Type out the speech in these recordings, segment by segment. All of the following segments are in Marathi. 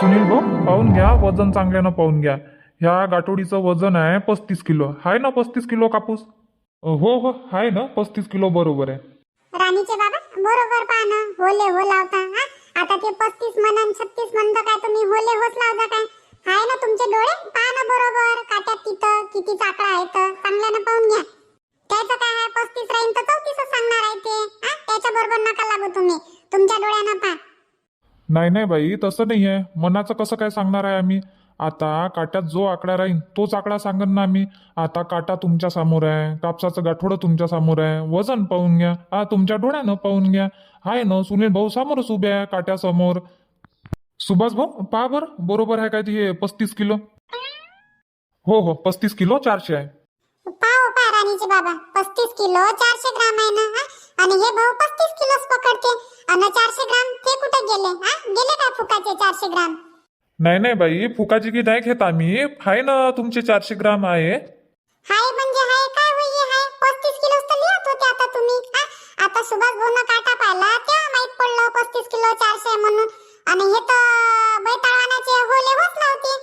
सुनील भाऊ पाहून घ्या वजन चांगल्यानं पाहून घ्या. ह्या गाठोडीचं वजन आहे पस्तीस किलो. आहे ना पस्तीस किलो कापूस? हो हो आहे ना पस्तीस किलो बरोबर आहे. राणीचे बाबा बरोबर पाहना ना. होले हो लावता हा? आता ते पस्तीस मन आणि छत्तीस म्हणता काय तुम्ही होले होच लावता काय? आहे ना तुमचे डोळे? पाहना ना बरोबर. काट्यात तिथं किती चाकडा आहे तर. चांगल्यानं पाहून घ्या. त्याचं काय आहे? पस्तीस राहीन तर चौतीसच सांगणार आहे ते. हा? त्याच्या बरोबर नका लागू तुम्ही. तुमच्या डोळ्यानं पहा. नाही नाही बाई तसं नाही आहे मनाचं कसं काय सांगणार आहे आम्ही? आता काट्यात जो आकडा राहीन तोच आकडा सांगन ना आम्ही. आता काटा तुमच्यासमोर आहे कापसाचं गाठोडं तुमच्यासमोर आहे. वजन पाहून घ्या. हा तुमच्या डोळ्यानं पाहून घ्या. आहे ना सुनील भाऊ समोरच उभे आहे काट्यासमोर. सुभाष भाऊ पहा बर बरोबर आहे काय ते हे पस्तीस किलो? हो हो पस्तीस किलो चारशे आहे. पाहो पहा बाबा पस्तीस किलो चारशे ग्राम आहे ना हा? आणि हे भाऊ पस्तीस किलोच पकडते. आणि चारशे ग्राम ते कुठे गेले? हा? गेले काय फुकाचे चारशे ग्राम? नाही नाही बाई फुकाची की नाही घेत आम्ही. आहे ना तुमचे चारशे ग्राम आहे. हाय म्हणजे हाय काय होई हाय? पस्तीस किलो तर लिहत होते आता तुम्ही. हा? आता सुभाष भाऊन काटा पाहिला. तेव्हा माहीत पडलं पस्तीस किलो चारशे आहे म्हणून. आणि हे तर बैताळानाचे होले होत नव्हते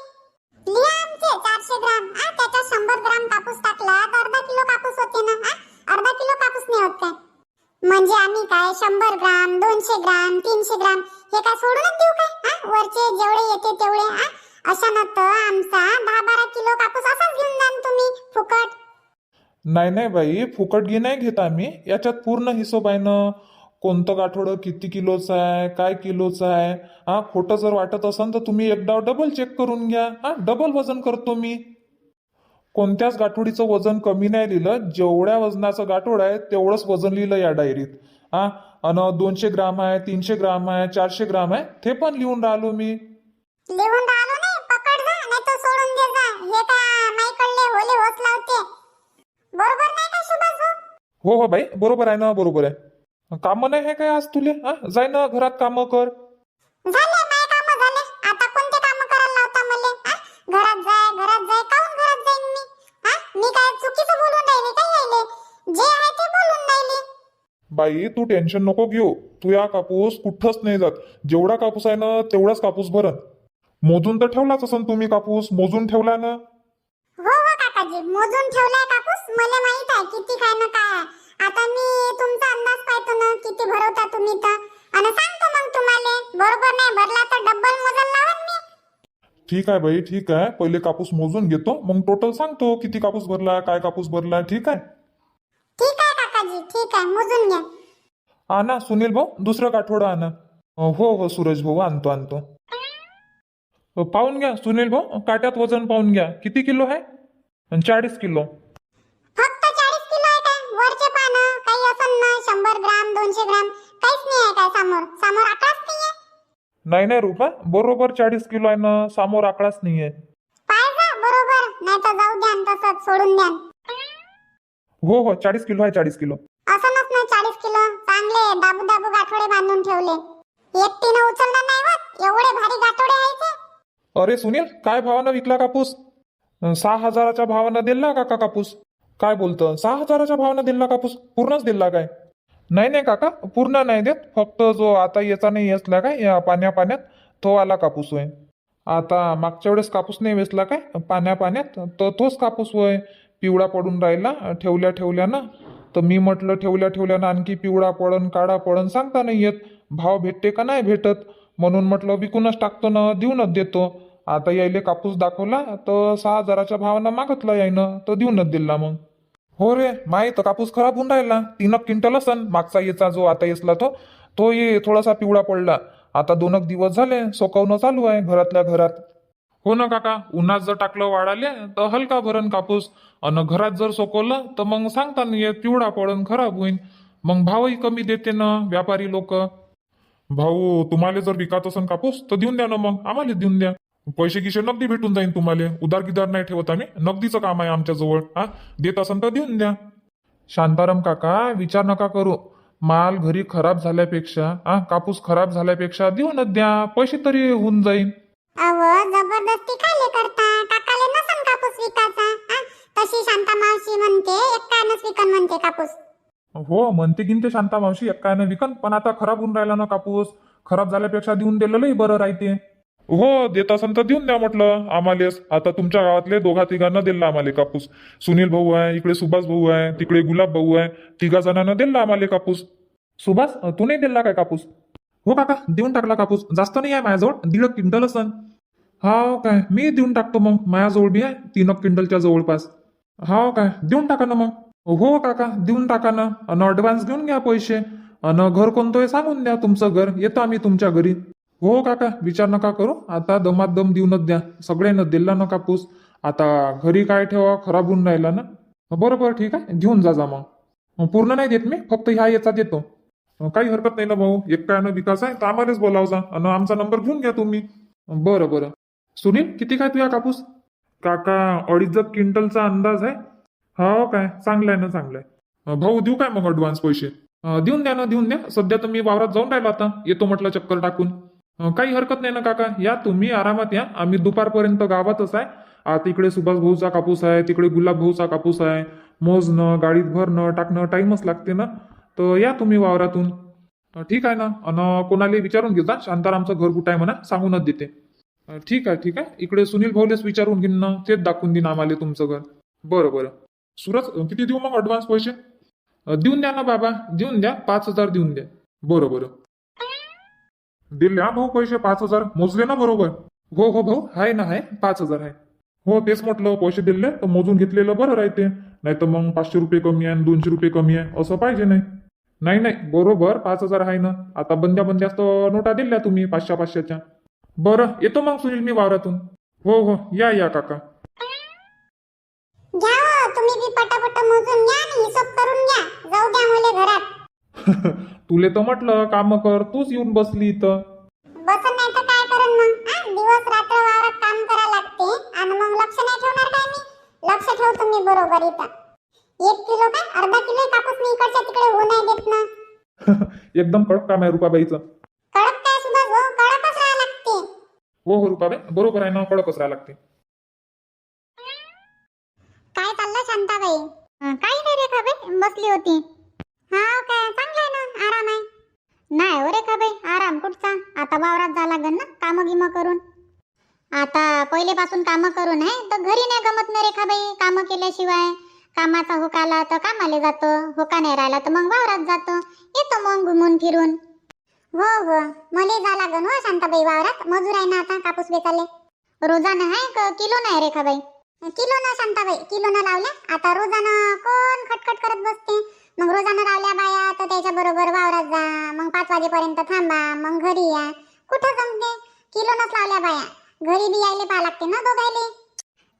लिहा आमचे चारशे ग्राम हा त्याच्यात शंभर ग्राम कापूस टाकला तर अर्धा किलो कापूस होते ना हा अर्धा किलो कापूस नाही होत काय म्हणजे आम्ही काय शंभर ग्राम दोनशे ग्राम तीनशे ग्राम हे काय सोडूनच देऊ काय? हा? वरचे जेवढे येते तेवढे हा? अशा तर आमचा दहा बारा किलो कापूस असाच घेऊन जा तुम्ही फुकट. नाही नाही बाई फुकट घे नाही घेत आम्ही. याच्यात पूर्ण हिशोब आहे ना. कोणतं गाठोडं किती किलोचं आहे काय किलोचं आहे? हा खोटं जर वाटत असेल तर तुम्ही एकदा डबल चेक करून घ्या. हा डबल वजन करतो मी. कोणत्याच गाठोडीचं वजन कमी नाही लिहिलं. जेवढ्या वजनाचं गाठोड आहे तेवढंच वजन लिहिलं या डायरीत. हा? आणि दोनशे ग्राम आहे तीनशे ग्राम आहे चारशे ग्राम आहे ते पण लिहून राहिलो मी. लिहून राहिलो नाही पकड जा नाही तर सोडून दे जा. हे काय माईकडले होले होत लावते. बरोबर नाही का सुभाष भाऊ? हो हो बाई बरोबर आहे ना बरोबर आहे. कामं नाही आहे काय आज तुले? हा? जाय ना घरात कामं कर. झाले. राहिले. जे आहे ते बोलून राहिले. बाई तू टेन्शन नको घेऊ. तू या कापूस कुठंच नाही जात. जेवढा कापूस आहे ना तेवढाच कापूस भरण मोजून तर ठेवलाच असन तुम्ही कापूस मोजून ठेवला ना. हो हो काकाजी. मोजून ठेवलाय कापूस. मला माहीत आहे किती काय ना काय आहे. आता मी तुमचा अंदाज पाहतो ना किती भरवता तुम्ही तर. आणि सांगतो मग तुम्हाला बरोबर नाही भरला तर डब्बल मोजल लावन मी. ठीक आहे बाई ठीक आहे. पहिले कापूस मोजून घेतो. मग टोटल सांगतो किती कापूस भरला काय कापूस भरला ठीक आहे? ठीक आहे काकाजी ठीक आहे. मोजून घ्या. आणा सुनील भाऊ दुसरं काठोडं आणा. हो हो सूरज भाऊ आणतो आणतो. अ, पाहून घ्या सुनील भाऊ काट्यात वजन पाहून घ्या. किती किलो आहे? चाळीस किलो. फक्त चाळीस किलो आहे काय वरचे पानं काही असन ना शंभर ग्राम दोनशे ग्राम काहीच नाही आहे काय समोर. समोर आकडाच नाही आहे नाही नाही रुपा बरोबर चाळीस किलो आहे ना समोर आकडाच नाहीये. पाय जा बरोबर. नाही तर जाऊ द्या न तसंच सोडून द्या हो हो चाळीस किलो आहे चाळीस किलो. असनच ना चाळीस किलो. चांगले दाबू दाबू गाठोडे बांधून ठेवले. एकटीनं उचलणार नाही होत. एवढे भारी गाठोडे आहे ते. अरे सुनील काय भावानं विकला कापूस? अं, सहा हजाराच्या भावानं दिला काका कापूस? काय बोलतं? सहा हजाराच्या भावानं दिला कापूस? पूर्णच दिला काय? नाही नाही काका पूर्ण नाही देत. फक्त जो आता याचा नाही असला काय? या पाण्या पाण्यात तो आला कापूस होय. आता मागच्या वेळेस कापूस नाही वेचला काय? पाण्या पाण्यात तर तोच कापूस होय. पिवळा पडून राहिला ठेवल्या ठेवल्यानं. तर मी म्हटलं ठेवल्या ठेवल्यानं आणखी पिवळा पडन काळा पडन सांगता नाही येत. भाव भेटते का नाही भेटत? म्हणून म्हटलं विकूनच टाकतो ना देऊनच देतो. आता यायले कापूस दाखवला तर सहा हजाराच्या भावानं मागतला यायनं तर देऊनच दिला मग. हो रे माय तर कापूस खराब होऊन राहिला. तीन क्विंटल असन मागचा येचा जो आता येसला तो तो ये थोडासा पिवळा पडला. आता दोन एक दिवस झाले सोकवणं चालू आहे घरातल्या घरात. हो ना काका? उन्हात जर टाकलं वाढाले तर हलका भरण कापूस. अन घरात जर सोकवलं तर मग सांगता नाही येत पिवळा पडन खराब होईन. मग भावही कमी देते ना व्यापारी लोक. भाऊ तुम्हाला जर विकत असन कापूस तर देऊन द्या ना मग. आम्हाला देऊन द्या. पैसे किसे नगदी भेटून जाईन तुम्हाला. उदार गिदार नाही ठेवत आम्ही. नगदीचं काम आहे आमच्या जवळ हा? देत असन तर देऊन द्या. शांताराम काका विचार नका करू. माल घरी खराब झाल्यापेक्षा हा? कापूस खराब झाल्यापेक्षा देऊनच द्या. पैसे तरी होऊन जाईन. अव जबरदस्ती काले करता? काकाले नसन कापूस विकाचा हा? तशी शांता मावशी म्हणते एकट्यानंच विकन म्हणते कापूस. हो म्हणते गिनते शांता मावशी एकानं विकन पण आता खराब होऊन राहिला ना कापूस. खराब झाल्यापेक्षा देऊन दिलेलंही बरं राहते. हो देत असन तर देऊन द्या म्हटलं आम्हालेच. आता तुमच्या गावातले दोघा तिघांना दिला आम्हाला कापूस. सुनील भाऊ आहे इकडे सुभाष भाऊ आहे तिकडे गुलाब भाऊ आहे तिघा जणांना दिला आम्हाला कापूस. सुभाष तू नाही दिला काय कापूस? हो काका देऊन टाकला कापूस. जास्त नाही आहे माझ्याजवळ दीड क्विंटल असन हाव काय मी देऊन टाकतो मग. माझ्याजवळ बी आहे तीन क्विंटलच्या जवळपास. हाव काय देऊन टाका ना मग. हो काका देऊन टाका ना. अन ॲडव्हान्स घेऊन घ्या पैसे. अन घर कोणतं आहे सांगून द्या तुमचं घर. येतो आम्ही तुमच्या घरी. हो काका विचार नका करू. आता दमात दम देऊनच द्या. सगळ्यांना दिला ना कापूस. आता घरी काय ठेवा खराब होऊन राहिला ना. बरोबर ठीक आहे. घेऊन जा जा मग. पूर्ण नाही देत मी फक्त ह्या याचा देतो. काही हरकत नाही ना भाऊ. एक काय विकास आहे. तर आम्हालाच बोलावजा आणि आमचा नंबर घेऊन घ्या तुम्ही. बरं बरं. सुनील किती काय तुझ्या कापूस? काका अडीच क्विंटलचा अंदाज आहे. हो काय? चांगला आहे ना चांगलं आहे. भाऊ देऊ काय मग अडवान्स पैसे? देऊन द्या ना देऊन द्या. सध्या तर मी वावरात जाऊन राहिलो आता. येतो म्हटलं चक्कर टाकून. काही हरकत नाही ना काका. या तुम्ही आरामात या. आम्ही दुपारपर्यंत गावातच आहे. आता इकडे सुभाष भाऊचा कापूस आहे तिकडे गुलाब भाऊचा कापूस आहे. मोजणं गाडीत भरणं टाकणं टाईमच लागते ना. तर या तुम्ही वावरातून. ठीक आहे ना? आणि कोणाला विचारून घेता शांतारामचं घर कुठं आहे म्हणा सांगूनच देते. ठीक आहे ठीक आहे. इकडे सुनील भाऊलेच विचारून घेईन ना. तेच दाखवून देईन आम्हाला तुमचं घर. बरं बरं. सुरज किती देऊ मग ॲडव्हान्स पैसे? देऊन द्या ना बाबा. देऊन द्या. पाच हजार देऊन द्या. बरं बरं. दिले हा भाऊ पैसे पाच हजार. मोजले ना बरोबर? हो हो भाऊ. आहे ना आहे पाच हजार आहे. हो तेच म्हटलं पैसे दिले तर मोजून घेतलेलं बरं राहते. नाही तर मग पाचशे रुपये कमी आहे आणि दोनशे रुपये कमी आहे. असं पाहिजे नाही. नाही नाही. बरोबर पाच हजार आहे ना. आता बंद्या बंद्यास तर नोटा दिल्या तुम्ही पाचशे पाचशेच्या. बरं येतो मग सुनील मी वावरातून. हो हो. या या काका. घ्या हो, तुम्ही बी पटापट मोजून घ्या आणि हिशोब करून घ्या. जाऊ द्या मुले घरात. तुले तर म्हटलं काम कर. तूच येऊन बसली इथं. बसन नाही तर काय करून मग? आ? दिवस रात्र वावरात काम करा लागते. आणि मग लक्ष नाही ठेवणार काय मी? लक्ष ठेवतो मी बरोबर इथं. एक किलो काय अर्धा किलो कापूस मी इकडच्या तिकडे होऊ नाही देत ना. एकदम कडक काम आहे रुपाबाईचं. कडक काय सुद्धा हो कडकच राहा लागते. हो हो रुपाबाई. बरोबर आहे ना कडकच राहायला लागते. काय चाललं शांताबाई? काही नाही रेखाबाई बसली होती. हा काय चांगलं आहे ना आराम आहे. नाही हो रेखाबाई आराम कुठचा? आता वावरात जा लागन ना कामं गिमं करून. आता पहिलेपासून कामं करून आहे तर घरी नाही गमत ना रेखाबाई कामं केल्याशिवाय. कामाचा होका आला तर कामाला जातो होका नाही राहिला तर मग वावरात जातो. येतो मग घुमून फिरून. हो हो मले जा लागन हो शांताबाई वावरात. मजूर आहे ना आता कापूस बेचाले. रोजानं आहे का किलो नाही रेखाबाई? किलो ना शांताबाई किलो ना लावल्या. आता रोजानं कोण खटखट करत बसते? मग रोजानं लावल्या बाया तर त्याच्या बरोबर वावरात जा. मग पाच वाजेपर्यंत थांबा मग घरी या. कुठं जमते? किलो नच लावल्या बाया. घरी बी यायला पाहा लागते ना दोघायले?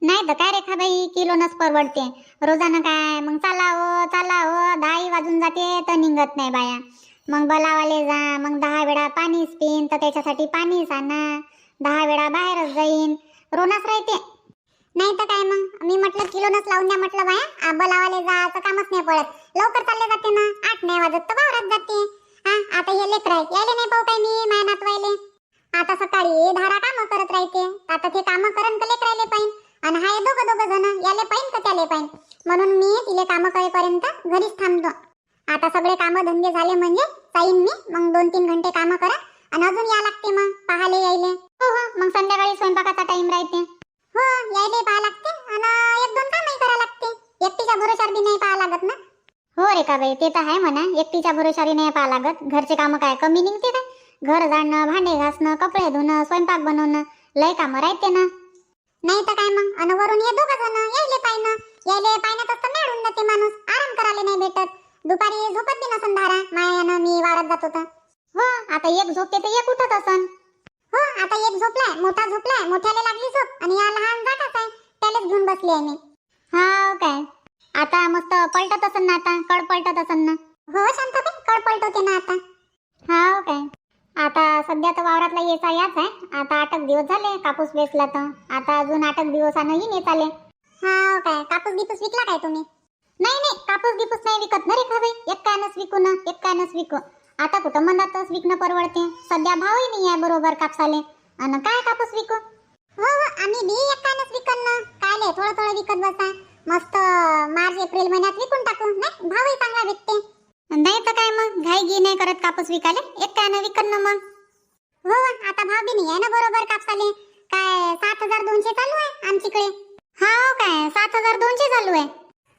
नाही तर काय रेखाबाई किलो किलोनच परवडते. रोजानं काय? मग चाला हो चाला हो दहाही वाजून जाते तर निघत नाही बाया. मग बलावाले जा मग दहा वेळा पाणीच पिन तर त्याच्यासाठी पाणीच आणा दहा वेळा बाहेरच जाईन. रोनाच राहते. नाही तर काय मग? मी म्हटलं किलोनच लावून द्या म्हटलं बाया. बोलावाले जायचं कामच नाही पडत. लवकर चालले जाते ना. आठ नाही वाजत तर वावरात जाते. हा आता हे लेकर आहे यायले नाही पाहू काय मी माया नातवायले? आता सकाळी धारा काम करत राहते. आता ते काम करन कलेत राहिले पाहिजे आणि हाय दोघं दोघं जण याले पाहिन का त्याले पाहिन? म्हणून मी तिले काम करेपर्यंत घरीच थांबतो. आता सगळे काम धंदे झाले म्हणजे जाईन मी. मग दोन तीन घंटे काम करा. आणि अजून या लागते मग पाहाले यायले. हो हो मग संध्याकाळी स्वयंपाकाचा टाइम राहते. हो यायले पाहा लागते. आणि एक दोन कामही करा लागते. एकटीच्या भरोशावर बी नाही पाहा लागत ना. हो रे का बाई ते तर आहे म्हणा. एकटीच्या भरोशारी नाही पाहा लागत. घरचे कामं काय कमी निघते काय घर जाणं भांडे घासणं कपडे धुणं स्वयंपाक बनवणं लय कामं राहते ना. नाही तर काय मग? अन वरून ये दोघ जण यायले पाहिनं यायले पाहिण्यात तसं मिळून जाते माणूस. आराम करायला नाही भेटत. दुपारी झोपत बी नसन धारा. मायानं मी वावरात जात होता. हो आता एक झोपते तर एक उठत असन. हो आता एक झोपलाय. मोठा झोपलाय. मोठ्याला लागली झोप. आणि या लहान जात आहे. त्यालाच घेऊन बसली आहे मी. हा काय? आता मस्त पलटत असन ना आता. कड पलटत असन ना. हो शांताबाई. कड पलटवते ना आता. हा काय? सध्या तर वावरातला यायचा याच आहे. आता आठ दिवस झाले कापूस वेचला तर. आता अजून आठ एक दिवसानं येईन येत आले. हा काय? कापूस गिपूस विकला काय तुम्ही? नाही नाही. कापूस गिपूस नाही विकत ना रेखा बाई एक कानच विकू ना एक कानच विकू. आता कुठं मंदातच विकणं परवडते. सध्या भावही नाही आहे बरोबर कापसाले. आणि काय कापूस विकू? हो हो. आम्ही बी एक कानच विकन ना. काय लय थोडं थोडं विकत बसा. मस्त मार्च एप्रिल महिन्यात विकून टाकू. नाही भावही चांगला भेटते. नाही तर काय मग? घाई गी नाही करत कापूस विकाले एक कानं विकन ना मग. हो, हो आता भाव बी नाही आहे ना बरोबर कापसाले. काय सात हजार दोनशे चालू आहे आमच्याकडे? हा हो काय सात हजार दोनशे चालू आहे.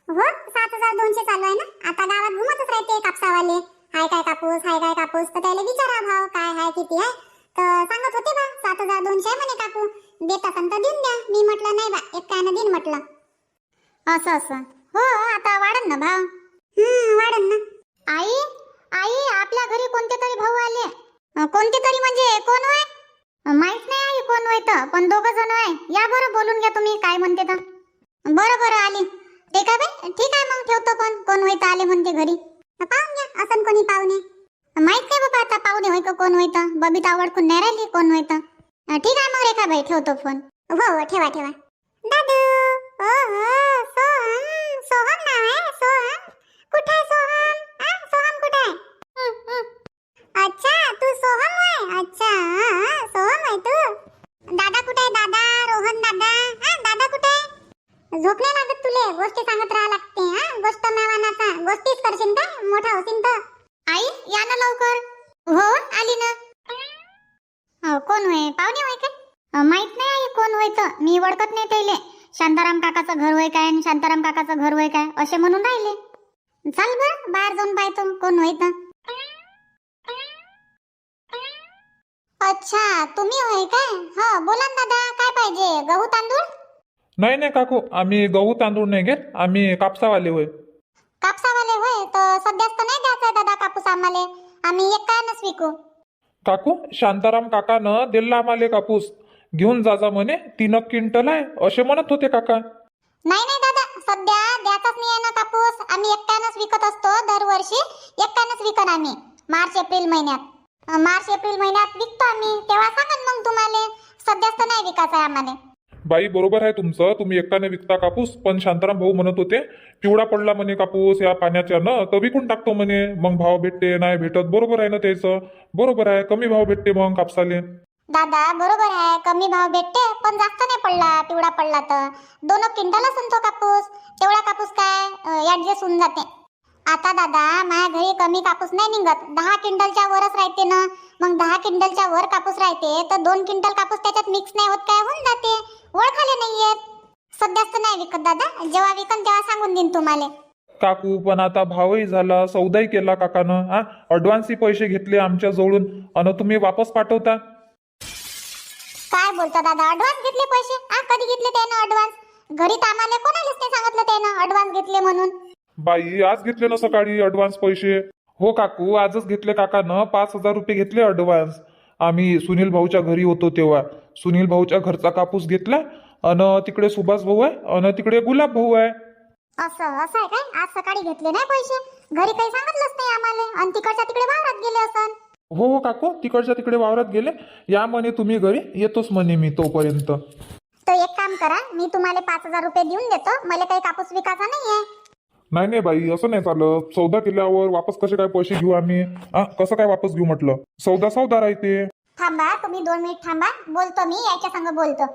हो सात हजार दोनशे चालू आहे ना? आता गावात घुमतच राहते कापसावाले. हाय काय कापूस हाय काय कापूस? तर त्याला विचारा भाव काय हाय किती आहे तर सांगत होते बा सात हजार दोनशे आहे म्हणे काकू. देत असन तर देऊन द्या. मी म्हटलं नाही बा एक काय देईन म्हटलं. असं असं. हो, हो आता वाढन ना भाव? हम्म वाढन ना. आई आई आपल्या घरी कोणते तरी भाऊ आले. कोणते तरी म्हणजे कोण होय? माहीत नाही आई कोण होय तर पण दोघ जण आहे. या बरं बोलून घ्या तुम्ही काय म्हणते तर. बरं बरं आली. ते काय बाई? ठीक आहे मग ठेवतो पण. कोण होय तर आले म्हणते घरी. पाहून घ्या असं कोणी पाहुणे. माहीत नाही बाबा आता पाहुणे होय का कोण होय तर. बबीता आवडकून नाही राहिली कोण होय तर. ठीक आहे मग रेखा बाई ठेवतो फोन. हो हो ठेवा ठेवा. दादू ओ हो सोहम सोहम नाव आहे सोहम. कुठे आहे सोहम हा सोहम कुठे आहे हं, हं. अच्छा तू सोहम आहे? अच्छा सोहम आहे तू? दादा कुठे आहे? दादा रोहन दादा? हा दादा कुठे आहे? झोप नाही लागत तुले? गोष्टी सांगत राहा लागते हा? गोष्ट मेवानाचा. गोष्टीच करशील काय मोठा होशील तर आई या ना लवकर. हो आली ना. हो कोण होय? पाहुणे होय काय माहीत नाही आई कोण होय तर मी ओळखत नाही त्याले. शांताराम काकाचं घर होय काय आणि शांताराम काकाचं घर होय काय? असे म्हणून राहिले. चल बर बाहेर जाऊन पाहतो कोण होय तर. अच्छा तुम्ही होय काय? हो बोला ना दादा काय पाहिजे? गहू तांदूळ? नाही नाही काकू आम्ही गहू तांदूळ नाही घेत आम्ही कापसावाले होय. कापसावाले होय? तर सध्याच तर नाही द्यायचा दादा कापूस आम्हाला. आम्ही एक कायनच विकू. काकू शांताराम काकानं दिला आम्हाला कापूस. घेऊन जाजा म्हणे तीन क्विंटल आहे असे म्हणत होते काका. नाही नाही दादा सध्या द्याचाच नाही आहे ना कापूस. आम्ही एकट्यानंच विकत असतो दरवर्षी एकट्यानंच विकत आम्ही मार्च एप्रिल महिन्यात. मार्च एप्रिल महिन्यात विकतो आम्ही. तेव्हा सांगन मग तुम्हाला. सध्याच तर नाही विकायचं आहे आम्हाला. बाई बरोबर आहे तुमचं. तुम्ही एकट्याने विकता कापूस पण शांताराम भाऊ म्हणत होते पिवळा पडला म्हणे कापूस या पाण्याच्या न तर विकून टाकतो म्हणे. मग भाव भेटते नाही भेटत. बरोबर आहे ना त्याचं? बरोबर आहे. कमी भाव भेटते मग कापसाले. दादा बरोबर आहे. कमी भाव भेटते पण जास्त नाही पडला. पिवळा पडला तर. दोन क्विंटल असेल तो कापूस. तेवढा कापूस काय? ऍडजस्ट होऊन जाते. आता दादा माझ्या घरी कमी कापूस नाही निघत. दहा क्विंटलच्या वरच राहते ना. मग दहा क्विंटलच्या वर कापूस राहते तर दोन क्विंटल कापूस त्याच्यात मिक्स नाही होत काय? होऊन जाते. ओळखाले नाही येत. सध्याच तर नाही विकत दादा. जेव्हा विकन तेव्हा सांगून देईन तुम्हाला. काकू पण आता भावही झाला. सौदाही केला काकानं हा? अडवान्सही पैसे घेतले आमच्या जवळून. आणि तुम्ही वापस पाठवता? काय बोलता दादा? ऍडव्हान्स घेतले पैसे? आ कधी घेतले त्यानं ऍडव्हान्स घरी तर आम्हाला कोणालाच नाही सांगितलं त्यानं ऍडव्हान्स घेतले म्हणून. बाई आज घेतले ना सकाळी अडवान्स पैसे. हो काकू आजच घेतले काकानं पाच हजार रुपये घेतले अडवान्स आम्ही सुनील भाऊच्या घरी होतो तेव्हा. सुनील भाऊच्या घरचा कापूस घेतला आणि तिकडे सुभाष भाऊ आहे आणि तिकडे गुलाब भाऊ आहे. असं असं आहे काय? आज सकाळी घेतले नाही पैसे? घरी काही सांगितलंच नाही आम्हाला. आणि तिकडच्या तिकडे वावरात गेले असन. हो हो काकू तिकडच्या तिकडे वावरात गेले. या म्हणे तुम्ही घरी येतोच म्हणे मी तोपर्यंत. तर एक काम करा मी तुम्हाला पाच हजार रुपये देऊन देतो. मला काही कापूस विकायचा नाहीये. नाही नाही बाई असं नाही चालत. सौदा केल्यावर वापस कसे काय पैसे घेऊ आम्ही? आ, कसं काय वापस घेऊ म्हटलं? सौदा सौदा राहते थांबा तुम्ही दोन मिनिट थांबा. बोलतो मी याच्या संग बोलतो.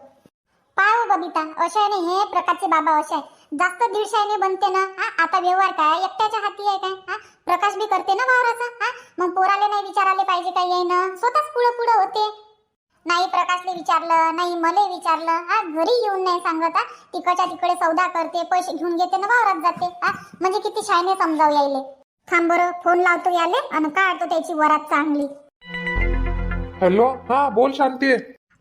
पाहू हो बबिता अशा नाही हे प्रकारचे बाबा असे आहे. जास्त दीडशाने बनते ना हा आता व्यवहार काय? एकट्याच्या हाती आहे काय? हा प्रकाश बी करते ना वावराचा हा मग पोराले नाही विचारायला पाहिजे काही येईन ना? स्वतःच पुढं पुढं होते. नाही प्रकाशले विचारलं नाही मले विचारलं हा घरी येऊन नाही सांगत हा तिकडच्या तिकडे सौदा करते पैसे घेऊन घेते ना वावरात जाते हा म्हणजे किती शायने समजावू यायले. थांब बरं फोन लावतो याले आणि काढतो त्याची वरात चांगली हॅलो हा बोल शांती.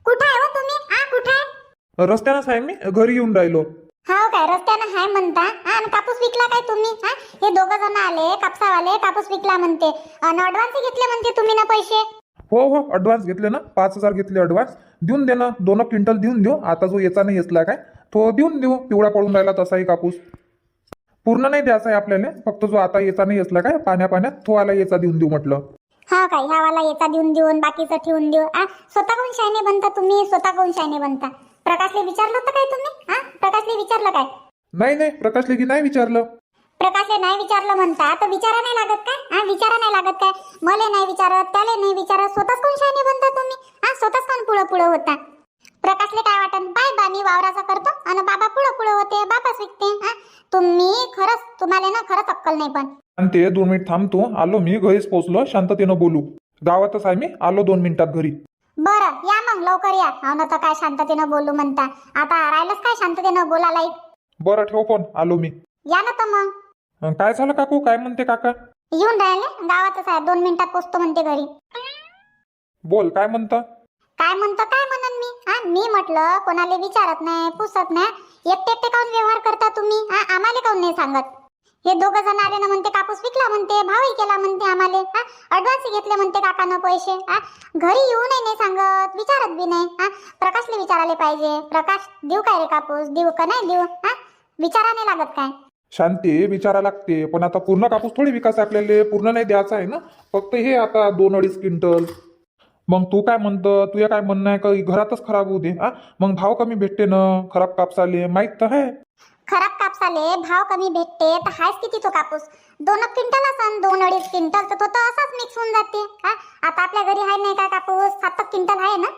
कुठं आहे हो तुम्ही? हा कुठं आहे? रस्त्यानंच आहे मी घरी येऊन राहिलो. हा काय रस्त्यानं हाय म्हणता? हा आणि कापूस विकला काय तुम्ही? हा हे दोघ जण आले कापसावाले कापूस विकला म्हणते. आणि ऍडव्हान्स घेतले म्हणते तुम्ही ना पैसे? हो हो अडवान्स घेतले ना? पाच हजार घेतले अडवान्स देऊन दे ना. दोन क्विंटल देऊन देऊ. आता जो याचा नाही येसला काय तो देऊन देऊ. पिवळा पडून राहिला तसाही कापूस. पूर्ण नाही द्यायचा आहे आपल्याला. फक्त जो आता याचा नाही येसला काय पाण्या पाण्यात तो आला याचा देऊन देऊ म्हटलं. हा काय ह्यावाला याचा देऊन देऊन बाकीचं ठेवून देऊ. आ स्वतः कोण शायने बनता तुम्ही? स्वतः कोण शायने बनता. प्रकाशले विचारलं होतं काय तुम्ही? हा प्रकाशले विचारलं काय? नाही नाही प्रकाश लेगी नाही विचारलं. प्रकाशले नाही विचारलं म्हणता तर विचारा नाही लागत काय? हा विचारा नाही लागत काय? मले नाही विचारत त्याले नाही विचारत स्वतःच कोण शायने बनता तुम्ही? हा स्वतःच कोण पुढं पुढं होता? प्रकाशले काय वाटन? बाय बा मी वावराचा करतो आणि बाबा पुढं पुढं होते बापाच विकते हा? तुम्ही खरंच तुम्हाला ना खरंच अक्कल नाही पण. ते दोन मिनिट थांबतो आलो मी घरीच पोहोचलो शांततेनं बोलू. गावातच आहे मी आलो दोन मिनिटात घरी. बरं या मग लवकर या. हो ना तर काय शांततेनं बोलू म्हणता? आता राहिलंच काय शांततेनं बोलायला? बरं ठेव फोन आलो मी. या ना तर मग. अं, काय झालं काकू? काय म्हणते काका? येऊन राहिले. गावातच आहे. दोन मिनिटात पोचतो म्हणते घरी. बोल काय म्हणता? काय म्हणतो काय म्हणन मी? हा मी म्हटलं कोणाला विचारत नाही पुसत नाही. एकटे एकटे काऊन व्यवहार करता तुम्ही? हा आम्हाला काऊन नाही सांगत? हे दोघं जण आले ना म्हणते कापूस विकला म्हणते भावही केला म्हणते आम्हाला. हा ऍडव्हान्स घेतले म्हणते काकानं पैसे. हा घरी येऊनही नाही सांगत विचारत बी नाही. हा प्रकाशले विचारायला पाहिजे. प्रकाश देऊ काय रे कापूस? देऊ का नाही देऊ? हा विचारा नाही लागत काय? शांती विचारा लागते. पण आता पूर्ण कापूस थोडी विकास आपल्याला पूर्ण नाही द्यायचा आहे ना? फक्त हे आता दोन अडीच क्विंटल. मग तू काय म्हणतं तुझं काय म्हणणं आहे का? घरातच खराब होऊ दे हा? मग भाव कमी भेटते ना? खराब कापसाले माहीत तर आहे. खराब कापसाले भाव कमी भेटते तर हायच किती तो कापूस? दोन क्विंटल असन दोन अडीच क्विंटल तर तो तर असाच मिक्स होऊन जाते हा? आता आपल्या घरी आहे नाही का कापूस? सात क्विंटल आहे ना?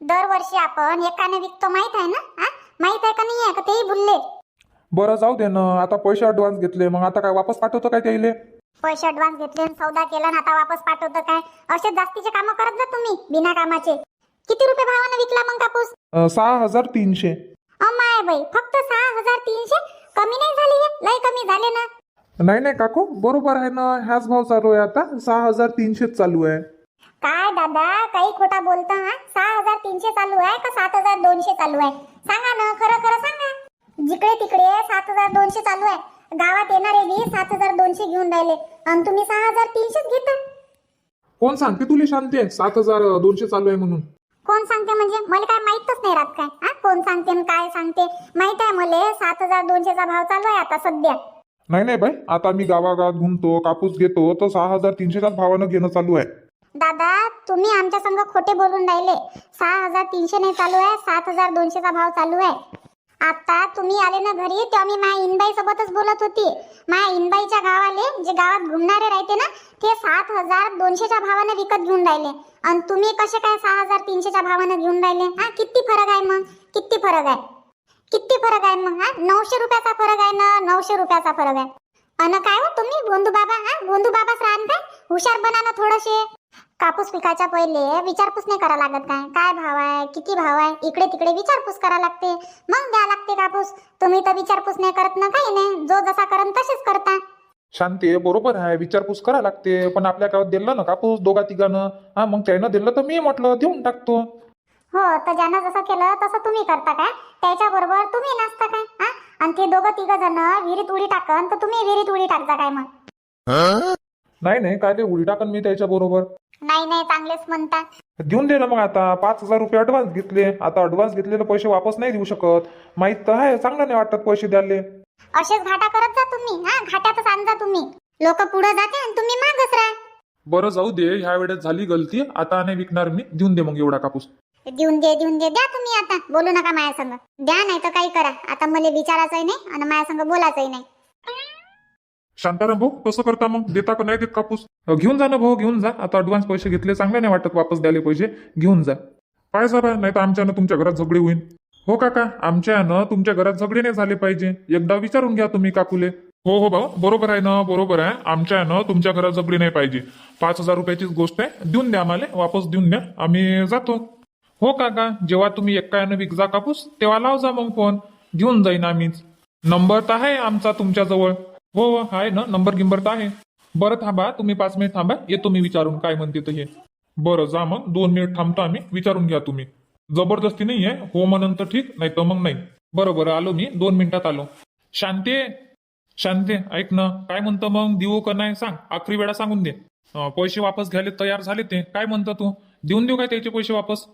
दरवर्षी आपण एकाने विकतो माहीत आहे ना? हा? माहीत आहे का नाही आहे? का तेही भुलले. बरं जाऊ दे ना. आता पैसे ॲडव्हान्स घेतले. मग आता काय वापस पाठवतो काय त्याइले पैसे ऍडव्हान्स घेतले आणि सौदा केला आणि आता वापस पाठवतं काय? असे जास्तीचे कामं करत जा तुम्ही बिना कामाचे. किती रुपये भावानं विकला मग कापूस? अं, सहा हजार तीनशे. अमाय बाई फक्त सहा हजार तीनशे? कमी नाही झाले हे? लय कमी झाले ना. नाही नाही काकू बरोबर आहे ना. ह्याच भाव चालू आहे आता. सहा हजार तीनशेच चालू आहे. काय दादा काही खोटा बोलता हा? सहा हजार तीनशे चालू आहे का सात हजार दोनशे चालू आहे? सांगा ना खरं खरं सांगा. जिकडे तिकडे सात हजार दोनशे चालू आहे. गावात येणारे बी सात हजार दोनशे घेऊन राहिले. आणि तुम्ही सहा हजार तीनशेच घेता. कोण सांगते तुला शांती? सात हजार दोनशे चालू आहे म्हणून. कोण सांगते म्हणजे? मला काय माहितच नाही राहत काय. हा? कोण सांगते आणि काय सांगते? माहीत आहे मला सात हजार दोनशेचा भाव चालू आहे आता सध्या. नाही नाही बाई. आता मी गावागावात घुमतो कापूस घेतो तर सहा हजार तीनशेच्याच भावानं घेणं चालू आहे. दादा तुम्ही आमच्या संग खोटे बोलून राहिले. सहा हजार तीनशे नाही चालू आहे सात हजार दोनशेचा भाव चालू आहे. आता तुम्ही आले ना घरी तेव्हा मी माझ्या इनबाई सोबतच बोलत होती. माझ्या इनबाईच्या गावाले जे गावात घुमणारे राहते ना ते सात हजार दोनशेच्या भावाने विकत घेऊन राहिले. आणि तुम्ही कसे काय सहा हजार तीनशेच्या भावाने घेऊन राहिले? हा किती फरक आहे मग? किती फरक आहे? किती फरक आहे मग हा? नऊशे रुपयाचा फरक आहे ना नऊशे रुपयाचा फरक आहे. अन काय हो तुम्ही गोंदू बाबा हा? गोंदू बाबाच राहन काय? हुशार बना ना थोडेसे. कापूस पिकाच्या पहिले विचारपूस नाही करा लागत काय? काय भाव आहे? किती भाव आहे? इकडे तिकडे विचारपूस करा लागते. मग द्या लागते कापूस. तुम्ही तर विचारपूस नाही करत ना काही नाही. जो जसा करन तसेच करता. शांती बरोबर आहे. विचारपूस करा लागते. पण आपल्या गावात दिलं ना कापूस दोघा तिघानं. हा मग त्यानं दिलं तर मी म्हटलं देऊन टाकतो. हो तर ज्यानं जसं केलं तसं तुम्ही करता काय? त्याच्या बरोबर तुम्ही नसता काय? हा? आणि ते दोघं तिघ जण विहिरीत उडी टाकन तर तुम्ही विहिरीत उडी टाकता काय मग? नाही नाही काय ते उडी टाकन मी त्याच्या बरोबर. नाही नाही चांगलेच म्हणता देऊन दे ना मग आता पाच हजार रुपये ऍडव्हान्स घेतले. आता ऍडव्हान्स घेतलेले पैसे वापस नाही देऊ शकत. माहीत तर आहे चांगलं नाही वाटत पैसे द्याले असेच घाटा करत जा तुम्ही हा? घाट्यातच आणजा तुम्ही. लोक पुढे जाते आणि तुम्ही मागच राहा. बरं जाऊ दे. ह्या वेळेस झाली गलती. आता नाही विकणार मी. देऊन दे मग एवढा कापूस. देऊन दे देऊन दे. द्या तुम्ही आता. बोलू नका माझ्या संग द्या नाही तर काही करा. आता मला विचारायचंही नाही आणि माझ्या संग बोलायचंही नाही. शांताराम भाऊ कसं करता मग? देता का नाही देत कापूस? घेऊन जा ना भाऊ घेऊन जा. आता ऍडव्हान्स पैसे घेतले चांगले नाही वाटत वापस द्यायला पैसे. घेऊन जा. काय साहेब नाही तर आमच्यानं तुमच्या घरात झगडे होईल. हो काका आमच्यानं तुमच्या घरात झगडे नाही झाले पाहिजे. एकदा विचारून घ्या तुम्ही काकुले. हो हो भाऊ बरोबर आहे ना बरोबर आहे. आमच्यानं तुमच्या घरात झगडी नाही पाहिजे. पाच हजार रुपयाचीच गोष्ट आहे. देऊन द्या आम्हाला वापस देऊन द्या. आम्ही जातो. हो काका जेव्हा तुम्ही एक्कायानं विकजा कापूस तेव्हा लाव जा मग फोन घेऊन जाईन आम्हीच. नंबर तर आहे आमचा तुमच्याजवळ. हो हो आहे ना नंबर गिंबर तर आहे. बरं थांबा तुम्ही पाच मिनिट थांबा येतो मी विचारून काय म्हणते तर हे. बरं जा मग दोन मिनिट थांबतो आम्ही विचारून घ्या तुम्ही. जबरदस्ती नाही आहे हो म्हणून तर ठीक नाही तर मग नाही. बरं बरं आलो मी दोन मिनिटात आलो. शांते शांते ऐक ना काय म्हणतं मग देऊ का नाही सांग आखरी वेळा सांगून दे. पैसे वापस घ्यायला तयार झाले ते काय म्हणतं तू? देऊन देऊ काय त्याचे पैसे वापस?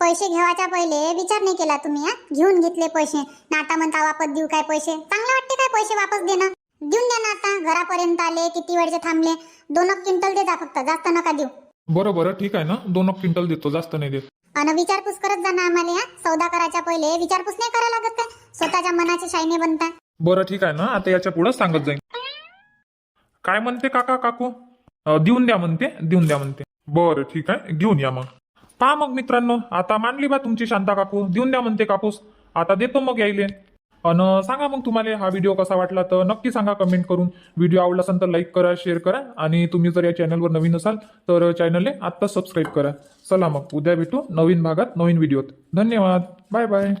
पैसे घेवायच्या पहिले विचार नाही केला तुम्ही हा? घेऊन घेतले पैसे. नाता म्हणता वापस देऊ काय पैसे? चांगलं वाटते काय पैसे वापस देणं? देऊन द्या ना आता घरापर्यंत आले किती वेळचे थांबले. दोन क्विंटल दे जा फक्त जास्त नका देऊ. बरं बरं ठीक आहे ना. दोन क्विंटल देतो जास्त नाही देत. आणि विचारपूस करत जा ना आम्हाला हा. सौदा करायच्या पहिले. विचारपूस नाही करा लागत काय? स्वतःच्या मनाचे शाईने बनता. बरं ठीक आहे ना. आता याच्यापुढे सांगत जाईन. काय म्हणते काका काकू? अं, देऊन द्या म्हणते देऊन द्या म्हणते. बरं ठीक आहे. घेऊन या मग. पहा मग मित्रांनो आता मानली बा तुमची शांता काकू. देऊन द्या म्हणते कापूस. आता देतो मग यायले. अन सांगा मग तुम्हाला हा व्हिडिओ कसा वाटला तर नक्की सांगा कमेंट करून. व्हिडिओ आवडला असेल तर लाईक करा शेअर करा. आणि तुम्ही जर या चॅनलवर नवीन असाल तर चॅनलने आत्ता सबस्क्राईब करा. चला मग उद्या भेटू नवीन भागात नवीन व्हिडिओत धन्यवाद. Bye bye